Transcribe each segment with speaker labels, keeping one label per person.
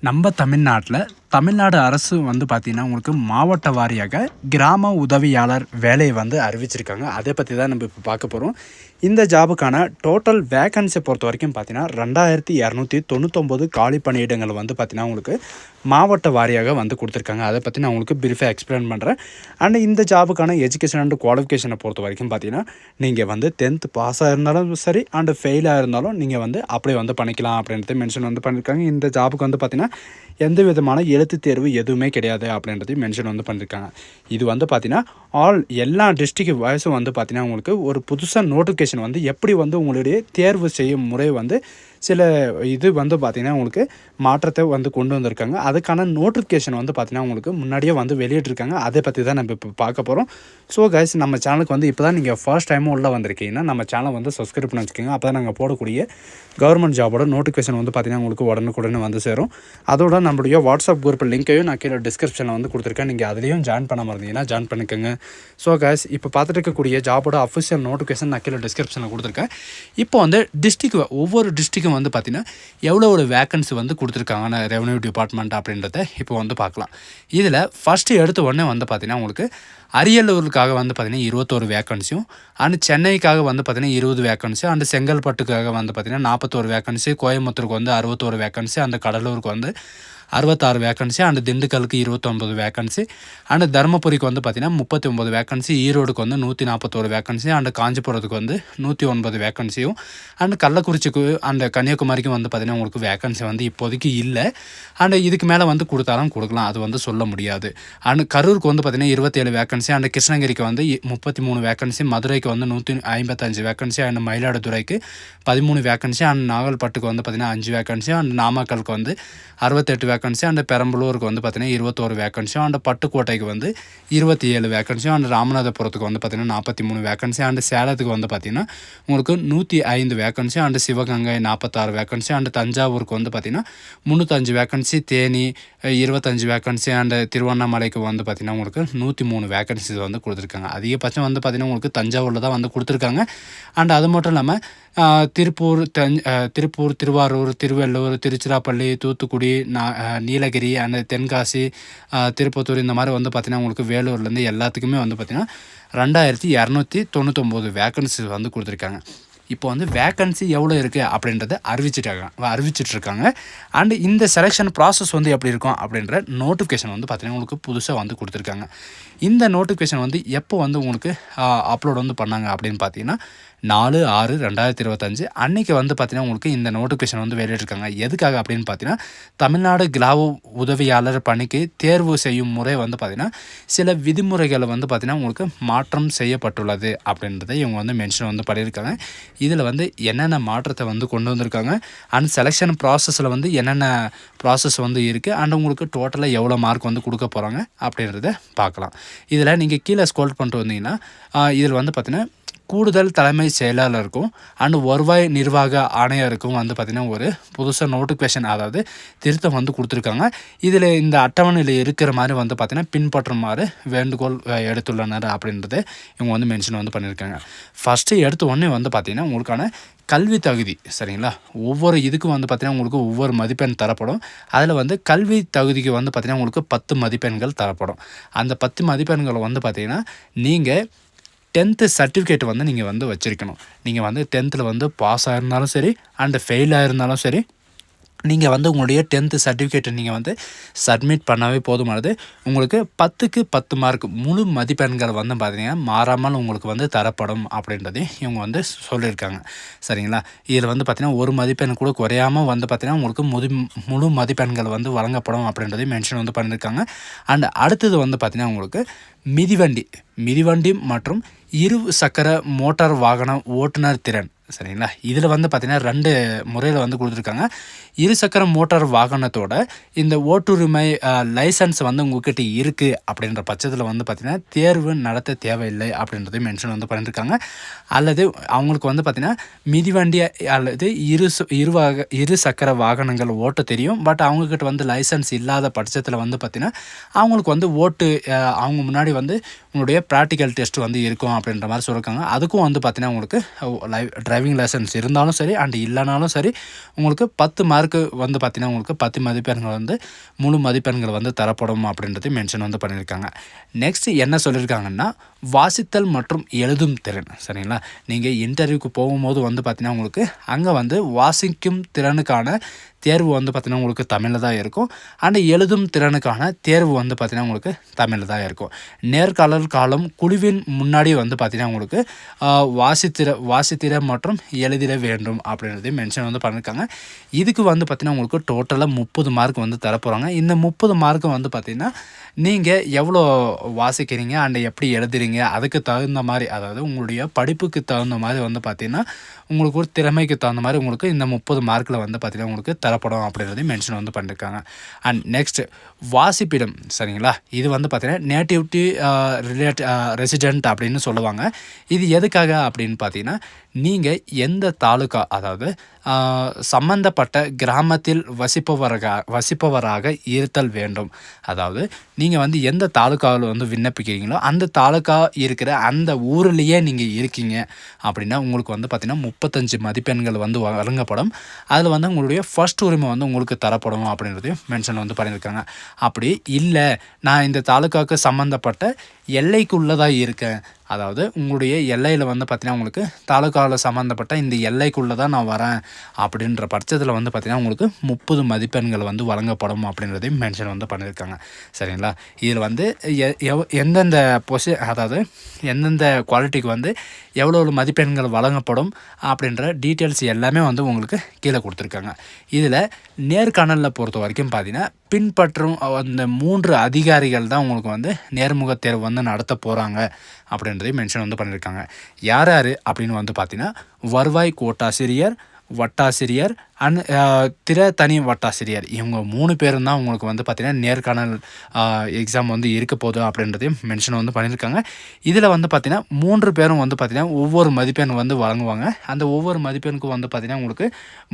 Speaker 1: நம்ம தமிழ்நாட்டில் தமிழ்நாடு அரசு வந்து பார்த்திங்கன்னா உங்களுக்கு மாவட்ட வாரியாக கிராம உதவியாளர் வேலையை வந்து அறிவிச்சிருக்காங்க. அதை பற்றி தான் நம்ம இப்போ பார்க்க போகிறோம் இந்த ஜாபுக்கான டோட்டல் வேக்கன்சியை பொறுத்த வரைக்கும் பார்த்தீங்கன்னா ரெண்டாயிரத்தி இரநூத்தி தொண்ணூத்தொம்பது காலி பணியிடங்கள் வந்து பார்த்திங்கன்னா உங்களுக்கு மாவட்ட வாரியாக வந்து கொடுத்துருக்காங்க. அதை பற்றி நான் உங்களுக்கு பிரீஃபாக எக்ஸ்பிளைன் பண்ணுறேன் அண்ட் இந்த ஜாபுக்கான எஜுகேஷன் அண்ட் குவாலிஃபிகேஷனை பொறுத்த வரைக்கும் பார்த்தீங்கன்னா நீங்கள் வந்து டென்த்து பாஸாக இருந்தாலும் சரி அண்டு ஃபெயிலாக இருந்தாலும் நீங்கள் வந்து அப்படியே வந்து பண்ணிக்கலாம் அப்படின்றத மென்ஷன் வந்து பண்ணியிருக்காங்க இந்த ஜாபுக்கு வந்து பார்த்திங்கன்னா எந்த விதமான எழுத்து தேர்வு எதுவுமே கிடையாது அப்படின்றதையும் மென்ஷன் வந்து பண்ணியிருக்காங்க இது வந்து பார்த்திங்கன்னா ஆல் எல்லா டிஸ்ட்ரிக்ட் வயசும் வந்து பார்த்திங்கன்னா உங்களுக்கு ஒரு புதுசாக நோட்டிஃபிகேஷன் வந்து எப்படி வந்து உங்களுடைய தேர்வு செய்யும் முறை வந்து சில இது வந்து பார்த்திங்கன்னா உங்களுக்கு மாற்றத்தை வந்து கொண்டு வந்திருக்காங்க. அதுக்கான நோட்டிஃபிகேஷன் வந்து பார்த்திங்கன்னா உங்களுக்கு முன்னாடியே வந்து வெளியிட்டிருக்காங்க. அதை பற்றி தான் நம்ம இப்போ பார்க்க போகிறோம் ஸோ கைஸ் நம்ம சேனலுக்கு வந்து இப்போ தான் நீங்கள் ஃபர்ஸ்ட் டைமும் உள்ளே வந்திருக்கீங்கன்னா நம்ம சேனலை வந்து சப்ஸ்கிரைப் பண்ணி வச்சுக்கோங்க. அப்போ தான் நாங்கள் போடக்கூடிய கவர்மெண்ட் ஜாபோட நோட்டிஃபிகேஷன் வந்து பார்த்திங்கன்னா உங்களுக்கு உடனுக்குடனே வந்து சேரும். அதோட நம்மளுடைய வாட்ஸ்அப் குரூப் லிங்க்கையும் நான் கீழே டிஸ்கிரிப்ஷனில் வந்து கொடுத்துருக்கேன். நீங்கள் அதுலேயும் ஜாயின் பண்ண மறந்தீங்கன்னா ஜாயின் பண்ணிக்கோங்க. ஸோ கைஸ் இப்போ பார்த்துட்டு இருக்கக்கூடிய ஜாபோட அஃபிஷியல் நோட்டிஃபிகேஷன் நான் கீழே டிஸ்கிரிப்ஷனில் கொடுத்துருக்கேன். இப்போ வந்து டிஸ்ட்ரிக் ஒவ்வொரு வரைக்கும் வந்து பார்த்திங்கன்னா எவ்வளோ ஒரு வேக்கன்சி வந்து கொடுத்துருக்காங்க ரெவன்யூ டிபார்ட்மெண்ட் அப்படின்றத இப்போ வந்து பார்க்கலாம். இதில் ஃபஸ்ட்டு எடுத்த உடனே வந்து பார்த்திங்கன்னா உங்களுக்கு அரியலூருக்காக வந்து பார்த்திங்கன்னா இருபத்தோரு வேக்கன்சியும் அண்ட் சென்னைக்காக வந்து பார்த்திங்கன்னா இருபது வேக்கன்சி அண்ட் செங்கல்பட்டுக்காக வந்து பார்த்திங்கன்னா நாற்பத்தோரு வேக்கன்சி கோயம்புத்தூருக்கு வந்து அறுபத்தோரு வேக்கன்சி அந்த கடலூருக்கு வந்து அறுபத்தாறு வேக்கன்சி அண்ட் திண்டுக்கலுக்கு இருபத்தொம்பது வேக்கன்சி அண்ட் தருமபுரிக்கு வந்து பார்த்திங்கன்னா முப்பத்தி ஒம்பது வேக்கன்சி ஈரோடுக்கு வந்து நூற்றி நாற்பத்தோரு வேக்கன்சி அண்ட் காஞ்சிபுரத்துக்கு வந்து நூற்றி ஒன்பது வேக்கன்சியும் அண்ட் கள்ளக்குறிச்சிக்கு அந்த கன்னியாகுமரிக்கும் வந்து பார்த்திங்கன்னா உங்களுக்கு வேக்கன்சி வந்து இப்போதைக்கு இல்லை. அண்ட் இதுக்கு மேலே வந்து கொடுத்தாலும் கொடுக்கலாம் அது வந்து சொல்ல முடியாது. அண்ட் கரூருக்கு வந்து பார்த்திங்கன்னா இருபத்தேழு வேக்கன்சி அண்ட் கிருஷ்ணகிரிக்கு வந்து முப்பத்தி மூணு வேக்கன்சி மதுரைக்கு வந்து நூற்றி ஐம்பத்தஞ்சு வேக்கன்சி அண்ட் மயிலாடுதுறைக்கு பதிமூணு வேக்கன்சி அண்ட் நாகல்பட்டுக்கு வந்து பார்த்திங்கன்னா அஞ்சு வேக்கன்சி அண்ட் நாமக்கலுக்கு வந்து அறுபத்தெட்டு வேக்கன்சி அண்ட் பெரம்பலூருக்கு வந்து பார்த்தீங்கன்னா இருபத்தோரு வேக்கன்சியும் அண்ட் பட்டுக்கோட்டைக்கு வந்து இருபத்தி ஏழு வேக்கன்சியும் அண்ட் ராமநாதபுரத்துக்கு வந்து பார்த்திங்கன்னா நாற்பத்தி மூணு வேக்கன்சி அண்ட் சேலத்துக்கு வந்து பார்த்திங்கன்னா உங்களுக்கு நூற்றி ஐந்து வேக்கன்சி அண்ட் சிவகங்கை நாற்பத்தாறு வேக்கன்சி அண்ட் தஞ்சாவூருக்கு வந்து பார்த்திங்கன்னா முந்நூற்றஞ்சு வேக்கன்சி தேனி இருபத்தஞ்சு வேக்கன்சி அண்ட் திருவண்ணாமலைக்கு வந்து பார்த்திங்கன்னா உங்களுக்கு நூற்றி மூணு வேக்கன்சி வந்து கொடுத்துருக்காங்க. அதிகபட்சம் வந்து பார்த்திங்கன்னா உங்களுக்கு தஞ்சாவூரில் தான் வந்து கொடுத்துருக்காங்க. அண்ட் அது மட்டும் இல்லாமல் திருப்பூர் தஞ் திருப்பூர் திருவாரூர் திருவள்ளூர் திருச்சிராப்பள்ளி தூத்துக்குடி நா நீலகிரி அண்ட் தென்காசி திருப்பத்தூர் இந்த மாதிரி வந்து பார்த்திங்கன்னா உங்களுக்கு வேலூர்லேருந்து எல்லாத்துக்குமே வந்து பார்த்திங்கன்னா ரெண்டாயிரத்தி இரநூத்தி தொண்ணூத்தொம்பது வேக்கன்சி வந்து கொடுத்துருக்காங்க. இப்போ வந்து வேக்கன்சி எவ்வளோ இருக்குது அப்படின்றத அறிவிச்சிட்டாங்க அறிவிச்சிட்ருக்காங்க. அண்டு இந்த செலெக்ஷன் ப்ராசஸ் வந்து எப்படி இருக்கும் அப்படின்ற நோட்டிஃபிகேஷன் வந்து பார்த்திங்கன்னா உங்களுக்கு புதுசாக வந்து கொடுத்துருக்காங்க. இந்த நோட்டிஃபிகேஷன் வந்து எப்போ வந்து உங்களுக்கு அப்லோட் வந்து பண்ணாங்க அப்படின்னு பார்த்தீங்கன்னா நாலு ஆறு ரெண்டாயிரத்தி இருபத்தஞ்சு. அன்றைக்கி வந்து பார்த்திங்கன்னா உங்களுக்கு இந்த நோட்டிஃபிகேஷன் வந்து வெளியிட்டிருக்காங்க. எதுக்காக அப்படின்னு பார்த்தீங்கன்னா தமிழ்நாடு கிளாவு உதவியாளர் பணிக்கு தேர்வு செய்யும் முறை வந்து பார்த்திங்கன்னா சில விதிமுறைகளை வந்து பார்த்திங்கன்னா உங்களுக்கு மாற்றம் செய்யப்பட்டுள்ளது அப்படின்றத இவங்க வந்து மென்ஷன் வந்து பண்ணியிருக்காங்க. இதில் வந்து என்னென்ன மாற்றத்தை வந்து கொண்டு வந்திருக்காங்க? அண்ட் செலெக்ஷன் ப்ராசஸில் வந்து என்னென்ன ப்ராசஸ் வந்து இருக்குது அண்ட் உங்களுக்கு டோட்டலாக எவ்வளோ மார்க் வந்து கொடுக்க போகிறாங்க அப்படின்றத பார்க்கலாம். இதில் நீங்கள் கீழே ஸ்கோல் பண்ணிட்டு வந்தீங்கன்னா இதில் வந்து பார்த்திங்கன்னா கூடுதல் தலைமை செயலாளருக்கும் அண்ட் வருவாய் நிர்வாக ஆணையருக்கும் வந்து பார்த்திங்கன்னா ஒரு புதுசாக நோட்டிஃபிகேஷன் அதாவது திருத்தம் வந்து கொடுத்துருக்காங்க. இதில் இந்த அட்டவணையில் இருக்கிற மாதிரி வந்து பார்த்திங்கன்னா பின்பற்றுமாறு வேண்டுகோள் எடுத்துள்ளனர் அப்படின்றது இவங்க வந்து மென்ஷன் வந்து பண்ணியிருக்காங்க. ஃபஸ்ட்டு எடுத்த உடனே வந்து பார்த்திங்கன்னா உங்களுக்கான கல்வி தகுதி சரிங்களா? ஒவ்வொரு இதுக்கும் வந்து பார்த்திங்கன்னா உங்களுக்கு ஒவ்வொரு மதிப்பெண் தரப்படும். அதில் வந்து கல்வி தகுதிக்கு வந்து பார்த்திங்கன்னா உங்களுக்கு பத்து மதிப்பெண்கள் தரப்படும். அந்த பத்து மதிப்பெண்களை வந்து பார்த்திங்கன்னா நீங்கள் டென்த்து சர்டிஃபிகேட் வந்து நீங்கள் வந்து வச்சுருக்கணும். நீங்கள் வந்து டென்த்தில் வந்து பாஸ் ஆகிருந்தாலும் சரி அண்ட் ஃபெயில் ஆகிருந்தாலும் சரி நீங்கள் வந்து உங்களுடைய டென்த்து சர்டிஃபிகேட்டை நீங்கள் வந்து சப்மிட் பண்ணாவே போதுமானது. உங்களுக்கு பத்துக்கு பத்து மார்க் முழு மதிப்பெண்கள் வந்து பார்த்தீங்கன்னா மாறாமல் உங்களுக்கு வந்து தரப்படும் அப்படின்றதையும் இவங்க வந்து சொல்லியிருக்காங்க. சரிங்களா? இதில் வந்து பார்த்திங்கன்னா ஒரு மதிப்பெண் கூட குறையாமல் வந்து பார்த்திங்கன்னா உங்களுக்கு முது முழு மதிப்பெண்கள் வந்து வழங்கப்படும் அப்படின்றதையும் மென்ஷன் வந்து பண்ணியிருக்காங்க. அண்ட் அடுத்தது வந்து பார்த்திங்கன்னா உங்களுக்கு மிதிவண்டி மிதிவண்டி மற்றும் இரு சக்கர மோட்டார் வாகன ஓட்டுநர் திறன் சரிங்களா? இதில் வந்து பார்த்திங்கன்னா ரெண்டு முறையில் வந்து கொடுத்துருக்காங்க. இருசக்கர மோட்டார் வாகனத்தோட இந்த ஓட்டுரிமை லைசன்ஸ் வந்து உங்ககிட்ட இருக்குது அப்படின்ற பட்சத்தில் வந்து பார்த்திங்கன்னா தேர்வு நடத்த தேவையில்லை அப்படின்றதையும் மென்ஷன் வந்து பண்ணியிருக்காங்க அல்லது அவங்களுக்கு வந்து பார்த்திங்கன்னா மிதிவண்டி அல்லது இரு இருவாக இரு சக்கர வாகனங்கள் ஓட்ட தெரியும். பட் அவங்கக்கிட்ட வந்து லைசன்ஸ் இல்லாத பட்சத்தில் வந்து பார்த்திங்கன்னா அவங்களுக்கு வந்து ஓட்டு அவங்க முன்னாடி வந்து உங்களுடைய ப்ராக்டிக்கல் டெஸ்ட் வந்து இருக்கும் அப்படின்ற மாதிரி சொல்லியிருக்காங்க அதுக்கும் வந்து பார்த்தீங்கன்னா உங்களுக்கு லைவ் டிரைவிங் லைசன்ஸ் இருந்தாலும் சரி அண்ட் இல்லைனாலும் சரி உங்களுக்கு பத்து மார்க்கு வந்து பார்த்திங்கன்னா உங்களுக்கு பத்து மதிப்பெண்கள் வந்து முழு மதிப்பெண்கள் வந்து தரப்படும் அப்படின்றது மென்ஷன் வந்து பண்ணியிருக்காங்க. நெக்ஸ்ட் என்ன சொல்லியிருக்காங்கன்னா வாசித்தல் மற்றும் எழுதும் திறன் சரிங்களா? நீங்கள் இன்டர்வியூக்கு போகும்போது வந்து பார்த்திங்கன்னா உங்களுக்கு அங்கே வந்து வாசிக்கும் திறனுக்கான தேர்வு வந்து பார்த்திங்கன்னா உங்களுக்கு தமிழில் தான் இருக்கும். அண்ட் எழுதும் திறனுக்கான தேர்வு வந்து பார்த்திங்கன்னா உங்களுக்கு தமிழில் தான் இருக்கும். நேர்காணல் காலம் குழுவின் முன்னாடி வந்து பார்த்திங்கன்னா உங்களுக்கு வாசித்திர வாசித்திர மற்றும் எழுதிட வேண்டும் அப்படின்றதையும் மென்ஷன் வந்து பண்ணியிருக்காங்க இதுக்கு வந்து பார்த்திங்கன்னா உங்களுக்கு டோட்டலாக முப்பது மார்க் வந்து தரப்போகிறாங்க இந்த முப்பது மார்க்கு வந்து பார்த்திங்கன்னா நீங்கள் எவ்வளோ வாசிக்கிறீங்க? அண்ட் எப்படி எழுதுறீங்க? அதுக்கு தகுந்த மாதிரி அதாவது உங்களுடைய படிப்புக்கு தகுந்த மாதிரி வந்து பார்த்திங்கன்னா உங்களுக்கு ஒரு திறமைக்கு தகுந்த மாதிரி உங்களுக்கு இந்த முப்பது மார்க்கில் வந்து பார்த்திங்கன்னா உங்களுக்கு தரப்படும் அப்படின்றதையும் மென்ஷன் வந்து பண்ணியிருக்காங்க அண்ட் நெக்ஸ்ட் வாசிப்பிடம் சரிங்களா? இது வந்து பார்த்திங்கன்னா நேட்டிவிட்டி ரிலேட் ரெசிடென்ட் அப்படின்னு சொல்லுவாங்க. இது எதுக்காக அப்படின்னு பார்த்தீங்கன்னா நீங்கள் எந்த தாலுக்கா அதாவது சம்பந்தப்பட்ட கிராமத்தில் வசிப்பவராக வசிப்பவராக இருத்தல் வேண்டும். அதாவது நீங்கள் வந்து எந்த தாலுகாவில் வந்து விண்ணப்பிக்கிறீங்களோ அந்த தாலுக்கா இருக்கிற அந்த ஊர்லேயே நீங்கள் இருக்கீங்க. அப்படின்னா உங்களுக்கு வந்து பார்த்திங்கன்னா முப்பத்தஞ்சு மதிப்பெண்கள் வந்து வழங்கப்படும். அதில் வந்து உங்களுடைய ஃபர்ஸ்ட் உரிமை வந்து உங்களுக்கு தரப்படும் அப்படின்றதையும் மென்ஷன் வந்து பண்ணியிருக்காங்க. அப்படி இல்லை நான் இந்த தாலுக்காவுக்கு சம்மந்தப்பட்ட எல்லைக்குள்ளதாக இருக்கேன். அதாவது உங்களுடைய எல்லையில் வந்து பார்த்திங்கன்னா உங்களுக்கு தாலுகாவில் சம்மந்தப்பட்ட இந்த எல்லைக்குள்ளே தான் நான் வரேன் அப்படின்ற பட்சத்தில் வந்து பார்த்தீங்கன்னா உங்களுக்கு முப்பது மதிப்பெண்கள் வந்து வழங்கப்படும் அப்படின்றதையும் மென்ஷன் வந்து பண்ணியிருக்காங்க. சரிங்களா? இதில் வந்து எ- எவ் எந்தெந்த பொசி அதாவது எந்தெந்த குவாலிட்டிக்கு வந்து எவ்வளோ எவ்வளோ மதிப்பெண்கள் வழங்கப்படும் அப்படின்ற டீட்டெயில்ஸ் எல்லாமே வந்து உங்களுக்கு கீழே கொடுத்துருக்காங்க. இதில் நேர்காணலில் பொறுத்த வரைக்கும் பார்த்தீங்கன்னா பின்பற்றும் அந்த மூன்று அதிகாரிகள் தான் உங்களுக்கு வந்து நேர்முக தேர்வு வந்து நடத்த போகிறாங்க அப்படின்றதையும் மென்ஷன் வந்து பண்ணியிருக்காங்க. யார் யார் அப்படின்னு வந்து பார்த்தீங்கன்னா வருவாய் கோட்டாசிரியர் வட்டாசிரியர் அண்ட் திற தனி வட்டாசிரியர். இவங்க மூணு பேரும் தான் உங்களுக்கு வந்து பார்த்திங்கன்னா நேர்காணல் எக்ஸாம் வந்து இருக்க போதும் அப்படின்றதையும் மென்ஷன் வந்து பண்ணியிருக்காங்க. இதில் வந்து பார்த்திங்கன்னா மூன்று பேரும் வந்து பார்த்திங்கன்னா ஒவ்வொரு மதிப்பெண் வந்து வழங்குவாங்க. அந்த ஒவ்வொரு மதிப்பெண்ணுக்கும் வந்து பார்த்திங்கன்னா உங்களுக்கு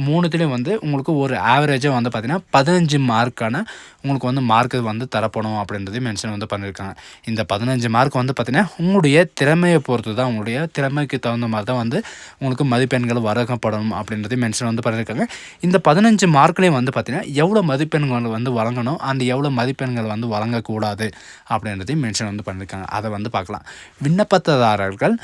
Speaker 1: மூணுத்துலேயும் வந்து உங்களுக்கு ஒரு ஆவரேஜாக வந்து பார்த்திங்கன்னா பதினஞ்சு மார்க்கான உங்களுக்கு வந்து மார்க்கு வந்து தரப்படும் அப்படின்றதையும் மென்ஷன் வந்து பண்ணியிருக்காங்க. இந்த பதினஞ்சு மார்க் வந்து பார்த்திங்கன்னா உங்களுடைய திறமையை பொறுத்து தான் உங்களுடைய திறமைக்கு தகுந்த மாதிரி தான் வந்து உங்களுக்கு மதிப்பெண்கள் வழங்கப்படணும் அப்படின்றதையும் மென்ஷன் வந்து பண்ணியிருக்காங்க. இந்த பதினஞ்சு மார்க்லேயும் வந்து பார்த்திங்கன்னா எவ்வளோ மதிப்பெண்கள் வந்து வழங்கணும் அந்த எவ்வளோ மதிப்பெண்கள் வந்து வழங்கக்கூடாது அப்படின்றதையும் மென்ஷன் வந்து பண்ணியிருக்காங்க அதை வந்து பார்க்கலாம். விண்ணப்பதாரர்கள்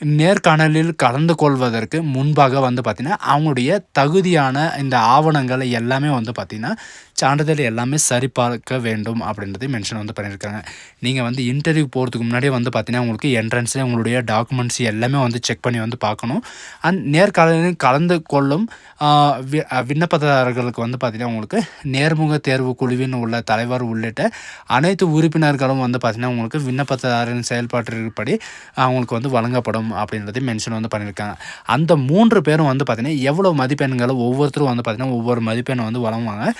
Speaker 1: நேர்காணலில் கலந்து கொள்வதற்கு முன்பாக வந்து பார்த்திங்கன்னா அவங்களுடைய தகுதியான இந்த ஆவணங்கள் எல்லாமே வந்து பார்த்திங்கன்னா சான்றிதழ் எல்லாமே சரிபார்க்க வேண்டும் அப்படின்றதை மென்ஷன் வந்து பண்ணியிருக்காங்க. நீங்கள் வந்து இன்டர்வியூ போகிறதுக்கு முன்னாடியே வந்து பார்த்தீங்கன்னா உங்களுக்கு என்ட்ரன்ஸில் உங்களுடைய டாக்குமெண்ட்ஸ் எல்லாமே வந்து செக் பண்ணி வந்து பார்க்கணும். அண்ட் நேர்காணலில் கலந்து கொள்ளும் வி- விண்ணப்பதாரர்களுக்கு வந்து பார்த்திங்கன்னா உங்களுக்கு நேர்முக தேர்வு குழுவின் உள்ள தலைவர் உள்ளிட்ட அனைத்து உறுப்பினர்களும் வந்து பார்த்திங்கன்னா உங்களுக்கு விண்ணப்பதாரின் செயல்பாட்டின்படி அவங்களுக்கு வந்து வழங்கப்படும் அப்படின்றதையும் மென்ஷன் வந்து பண்ணியிருக்காங்க. அந்த மூன்று பேரும் வந்து பார்த்திங்கன்னா எவ்வளோ மதிப்பெண்களை ஒவ்வொருத்தரும் வந்து பார்த்திங்கன்னா ஒவ்வொரு மதிப்பெண்ணை வந்து வழங்குவாங்க.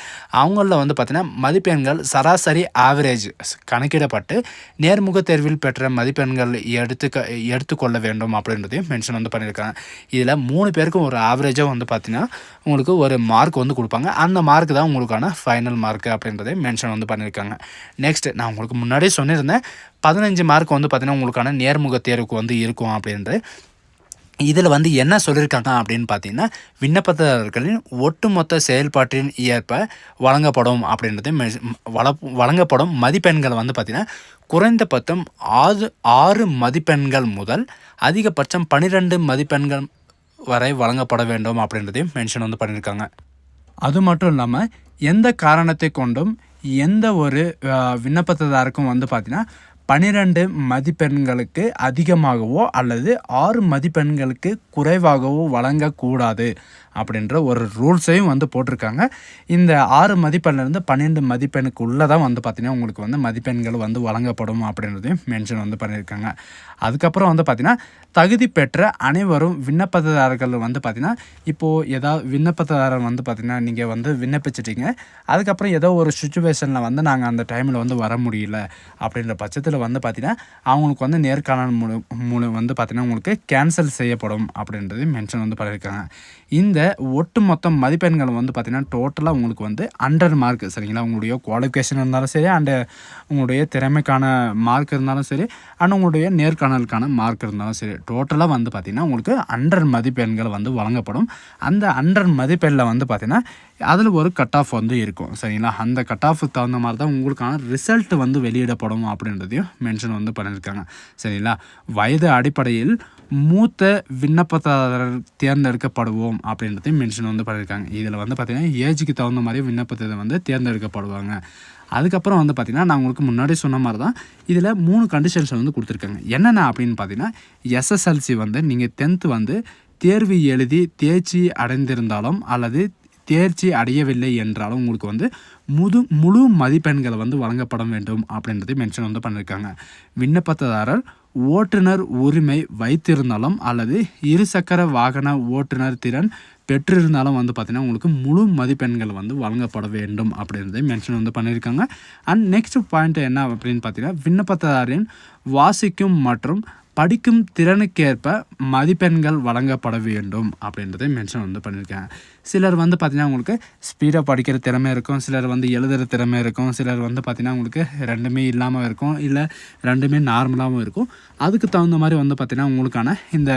Speaker 1: அவங்களில் வந்து பார்த்திங்கன்னா மதிப்பெண்கள் சராசரி ஆவரேஜ் கணக்கிடப்பட்டு நேர்முக தேர்வில் பெற்ற மதிப்பெண்கள் எடுத்துக்க எடுத்துக்கொள்ள வேண்டும் அப்படின்றதையும் மென்ஷன் வந்து பண்ணியிருக்காங்க. இதில் மூணு பேருக்கும் ஒரு ஆவரேஜாக வந்து பார்த்திங்கன்னா உங்களுக்கு ஒரு மார்க் வந்து கொடுப்பாங்க. அந்த மார்க் தான் உங்களுக்கான ஃபைனல் மார்க் அப்படின்றதையும் மென்ஷன் வந்து பண்ணியிருக்காங்க. நெக்ஸ்ட் நான் உங்களுக்கு முன்னாடியே சொல்லியிருந்தேன் பதினஞ்சு மார்க் வந்து பார்த்திங்கன்னா உங்களுக்கான நேர்முக தேர்வுக்கு வந்து இருக்கும் அப்படின்றது. இதில் வந்து என்ன சொல்லியிருக்காங்க அப்படின்னு பார்த்தீங்கன்னா விண்ணப்பதாரர்களின் ஒட்டுமொத்த செயல்பாட்டின் ஏற்ப வழங்கப்படும் அப்படின்றது மெ- வழங்கப்படும் மதிப்பெண்கள் வந்து பார்த்திங்கன்னா குறைந்தபட்சம் ஆறு ஆறு மதிப்பெண்கள் முதல் அதிகபட்சம் பன்னிரெண்டு மதிப்பெண்கள் வரை வழங்கப்பட வேண்டும் அப்படின்றதையும் மென்ஷன் வந்து பண்ணியிருக்காங்க. அது மட்டும் இல்லாமல் எந்த காரணத்தை கொண்டும் எந்த ஒரு விண்ணப்பத்ததாருக்கும் விண்ணப்பதாருக்கும் வந்து பார்த்தீங்கன்னா பனிரெண்டு மதிப்பெண்களுக்கு அதிகமாகவோ அல்லது ஆறு மதிப்பெண்களுக்கு குறைவாகவோ வழங்கக்கூடாது. அப்படின்ற ஒரு ரூல்ஸையும் வந்து போட்டிருக்காங்க. இந்த ஆறு மதிப்பெண்லேருந்து பன்னெண்டு மதிப்பெண்ணுக்கு உள்ளே தான் வந்து பார்த்திங்கன்னா உங்களுக்கு வந்து மதிப்பெண்கள் வந்து வழங்கப்படும் அப்படின்றதையும் மென்ஷன் வந்து பண்ணியிருக்காங்க. அதுக்கப்புறம் வந்து பார்த்திங்கன்னா தகுதி பெற்ற அனைவரும் விண்ணப்பதாரர்கள் வந்து பார்த்திங்கன்னா இப்போது ஏதாவது விண்ணப்பதாரர் வந்து பார்த்திங்கன்னா நீங்கள் வந்து விண்ணப்பிச்சிட்டிங்க. அதுக்கப்புறம் ஏதோ ஒரு சுச்சுவேஷனில் வந்து நாங்கள் அந்த டைமில் வந்து வர முடியல அப்படின்ற பட்சத்தில் வந்து பார்த்திங்கன்னா அவங்களுக்கு வந்து நேர்காணல் மூலம் மூலம் வந்து பார்த்திங்கன்னா உங்களுக்கு கேன்சல் செய்யப்படும் அப்படின்றது மென்ஷன் வந்து பண்ணியிருக்காங்க. இந்த இந்த ஒட்டுமொத்த மதிப்பெண்கள் வந்து பார்த்திங்கன்னா டோட்டலாக உங்களுக்கு வந்து அண்டர் மார்க் சரிங்களா? உங்களுடைய குவாலிஃபிகேஷன் இருந்தாலும் சரி அண்டு உங்களுடைய திறமைக்கான மார்க் இருந்தாலும் சரி அண்ட் உங்களுடைய நேர்காணலுக்கான மார்க் இருந்தாலும் சரி டோட்டலாக வந்து பார்த்திங்கன்னா உங்களுக்கு அண்டர் மதிப்பெண்கள் வந்து வழங்கப்படும். அந்த அண்டர் மதிப்பெண்ணில் வந்து பார்த்திங்கன்னா அதில் ஒரு கட் ஆஃப் வந்து இருக்கும் சரிங்களா? அந்த கட் ஆஃபுக்கு தகுந்த மாதிரி தான் உங்களுக்கான ரிசல்ட் வந்து வெளியிடப்படும் அப்படின்றதையும் மென்ஷன் வந்து பண்ணியிருக்காங்க சரிங்களா? வயது அடிப்படையில் மூத்த விண்ணப்பதாரர் தேர்ந்தெடுக்கப்படுவோம் அப்படின்றதையும் மென்ஷன் வந்து பண்ணியிருக்காங்க. இதில் வந்து பார்த்திங்கன்னா ஏஜுக்கு தகுந்த மாதிரி விண்ணப்பத்தை வந்து தேர்ந்தெடுக்கப்படுவாங்க. அதுக்கப்புறம் வந்து பார்த்திங்கன்னா நான் உங்களுக்கு முன்னாடி சொன்ன மாதிரி தான் இதில் மூணு கண்டிஷன்ஸ் வந்து கொடுத்துருக்காங்க. என்னென்ன அப்படின்னு பார்த்தீங்கன்னா எஸ்எஸ்எல்சி வந்து நீங்கள் டென்த்து வந்து தேர்வு எழுதி தேர்ச்சி அடைந்திருந்தாலும் அல்லது தேர்ச்சி அடையவில்லை என்றாலும் உங்களுக்கு வந்து முது முழு மதிப்பெண்கள் வந்து வழங்கப்பட வேண்டும் அப்படின்றதையும் மென்ஷன் வந்து பண்ணியிருக்காங்க. விண்ணப்பதாரர் ஓட்டுநர் உரிமை வைத்திருந்தாலும் அல்லது இருசக்கர வாகன ஓட்டுநர் திறன் பெற்றிருந்தாலும் வந்து பார்த்திங்கன்னா உங்களுக்கு முழு மதிப்பெண்கள் வந்து வழங்கப்பட வேண்டும் அப்படின்றதை மென்ஷன் வந்து பண்ணியிருக்காங்க. அண்ட் நெக்ஸ்ட் பாயிண்ட் என்ன அப்படின்னு பார்த்தீங்கன்னா விண்ணப்பதாரின் வாசிக்கும் மற்றும் படிக்கும் திறனுக்கேற்ப மதிப்பெண்கள் வழங்கப்பட வேண்டும் அப்படின்றத மென்ஷன் வந்து பண்ணியிருக்காங்க சிலர் வந்து பார்த்திங்கன்னா உங்களுக்கு ஸ்பீடாக படிக்கிற திறமை இருக்கும். சிலர் வந்து எழுதுகிற திறமை இருக்கும். சிலர் வந்து பார்த்திங்கன்னா உங்களுக்கு ரெண்டுமே இல்லாமல் இருக்கும். இல்லை ரெண்டுமே நார்மலாகவும் இருக்கும். அதுக்கு தகுந்த மாதிரி வந்து பார்த்திங்கன்னா உங்களுக்கான இந்த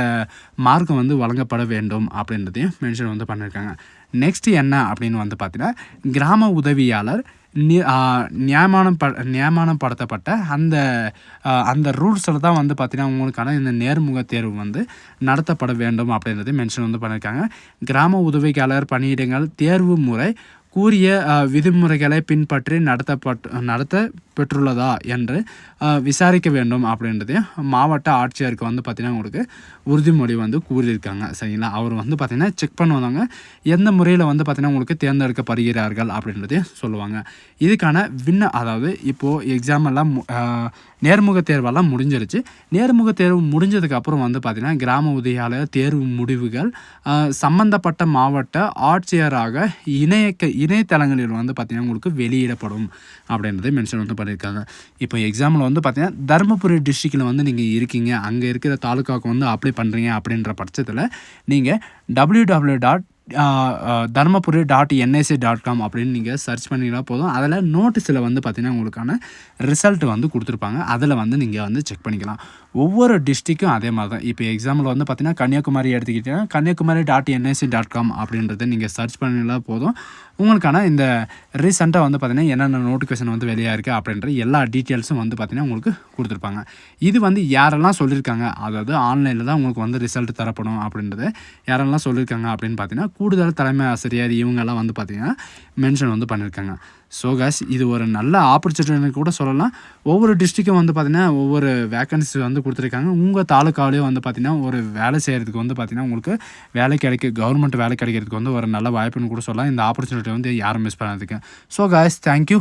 Speaker 1: மார்க்கம் வந்து வழங்கப்பட வேண்டும் அப்படின்றதையும் மென்ஷன் வந்து பண்ணியிருக்காங்க. நெக்ஸ்ட் என்ன அப்படின்னு வந்து பார்த்திங்கன்னா கிராம உதவியாளர் நி நியமனம் ப நியமனப்படுத்தப்பட்ட அந்த அந்த ரூல்ஸில் தான் வந்து பார்த்திங்கன்னா உங்களுக்கான இந்த நேர்முக தேர்வு வந்து நடத்தப்பட வேண்டும் அப்படின்றது மென்ஷன் வந்து பண்ணியிருக்காங்க கிராம உதவியாளர் பணியிடங்கள் தேர்வு முறை கூறிய விதிமுறைகளை பின்பற்றி நடத்தப்பட்டு நடத்த பெற்றுள்ளதா என்று விசாரிக்க வேண்டும் அப்படின்றதையும் மாவட்ட ஆட்சியருக்கு வந்து பார்த்திங்கன்னா உங்களுக்கு உறுதிமொழி வந்து கூறியிருக்காங்க. சரிங்களா? அவர் வந்து பார்த்திங்கன்னா செக் பண்ணுவாங்க. எந்த முறையில் வந்து பார்த்திங்கன்னா உங்களுக்கு தேர்ந்தெடுக்கப்படுகிறார்கள் அப்படின்றதையும் சொல்லுவாங்க. இதுக்கான விண்ண அதாவது இப்போது எக்ஸாம் எல்லாம் நேர்முக தேர்வெல்லாம் முடிஞ்சிருச்சு. நேர்முக தேர்வு முடிஞ்சதுக்கப்புறம் வந்து பார்த்திங்கன்னா கிராம உதவியாளர் தேர்வு முடிவுகள் சம்மந்தப்பட்ட மாவட்ட ஆட்சியராக இணைய இணையதளங்களில் வந்து பார்த்திங்கன்னா உங்களுக்கு வெளியிடப்படும் அப்படின்றத மென்ஷன் வந்து பண்ணியிருக்காங்க. இப்போ எக்ஸாம்பிள் வந்து பார்த்திங்கன்னா தருமபுரி டிஸ்ட்ரிக்டில் வந்து நீங்கள் இருக்கீங்க. அங்கே இருக்கிற தாலுக்காவுக்கு வந்து அப்ளை பண்ணுறீங்க அப்படின்ற பட்சத்தில் நீங்கள் W W dot uh, uh, Dharmapuri dot NIC dot com அப்படின்னு நீங்கள் சர்ச் பண்ணிங்கன்னா போதும். அதில் நோட்டீஸில் வந்து பார்த்திங்கன்னா உங்களுக்கான ரிசல்ட் வந்து கொடுத்துருப்பாங்க. அதில் வந்து நீங்கள் வந்து செக் பண்ணிக்கலாம். ஒவ்வொரு டிஸ்ட்ரிக்கும் அதே மாதிரி தான் இப்போ எக்ஸாம்பிள் வந்து பார்த்திங்கன்னா கன்னியாகுமரி எடுத்துக்கிட்டிங்கன்னா Kanniyakumari dot NIC dot com அப்படின்றத நீங்கள் சர்ச் பண்ணினா போதும். உங்களுக்கான இந்த ரீசெண்டாக வந்து பார்த்திங்கன்னா என்னென்ன நோட்டிஃபிகேஷன் வந்து வெளியாக இருக்குது அப்படின்ற எல்லா டீட்டெயில்ஸும் வந்து பார்த்திங்கன்னா உங்களுக்கு கொடுத்துருப்பாங்க. இது வந்து யாரெல்லாம் சொல்லியிருக்காங்க அதாவது ஆன்லைனில் தான் உங்களுக்கு வந்து ரிசல்ட் தரப்படும் அப்படின்றது யாரெல்லாம் சொல்லியிருக்காங்க அப்படின்னு பார்த்தீங்கன்னா கூடுதல் தலைமை ஆசிரியர் இவங்கெல்லாம் வந்து பார்த்திங்கன்னா மென்ஷன் வந்து பண்ணியிருக்காங்க ஸோ காஸ் இது ஒரு நல்ல ஆப்பர்ச்சுனிட்டி கூட சொல்லலாம். ஒவ்வொரு டிஸ்ட்ரிக்கும் வந்து பார்த்திங்கன்னா ஒவ்வொரு வேக்கன்சி வந்து கொடுத்துருக்காங்க. உங்கள் தாலுக்காவிலேயே வந்து பார்த்திங்கன்னா ஒரு வேலை செய்கிறதுக்கு வந்து பார்த்திங்கன்னா உங்களுக்கு வேலை கிடைக்க கவர்மெண்ட் வேலை கிடைக்கிறதுக்கு வந்து ஒரு நல்ல வாய்ப்புன்னு கூட சொல்லலாம். இந்த ஆப்பர்ச்சுனிட்டி வந்து யாரும் மிஸ் பண்ணாதுக்கு ஸோ காய்ஸ் தேங்க்யூ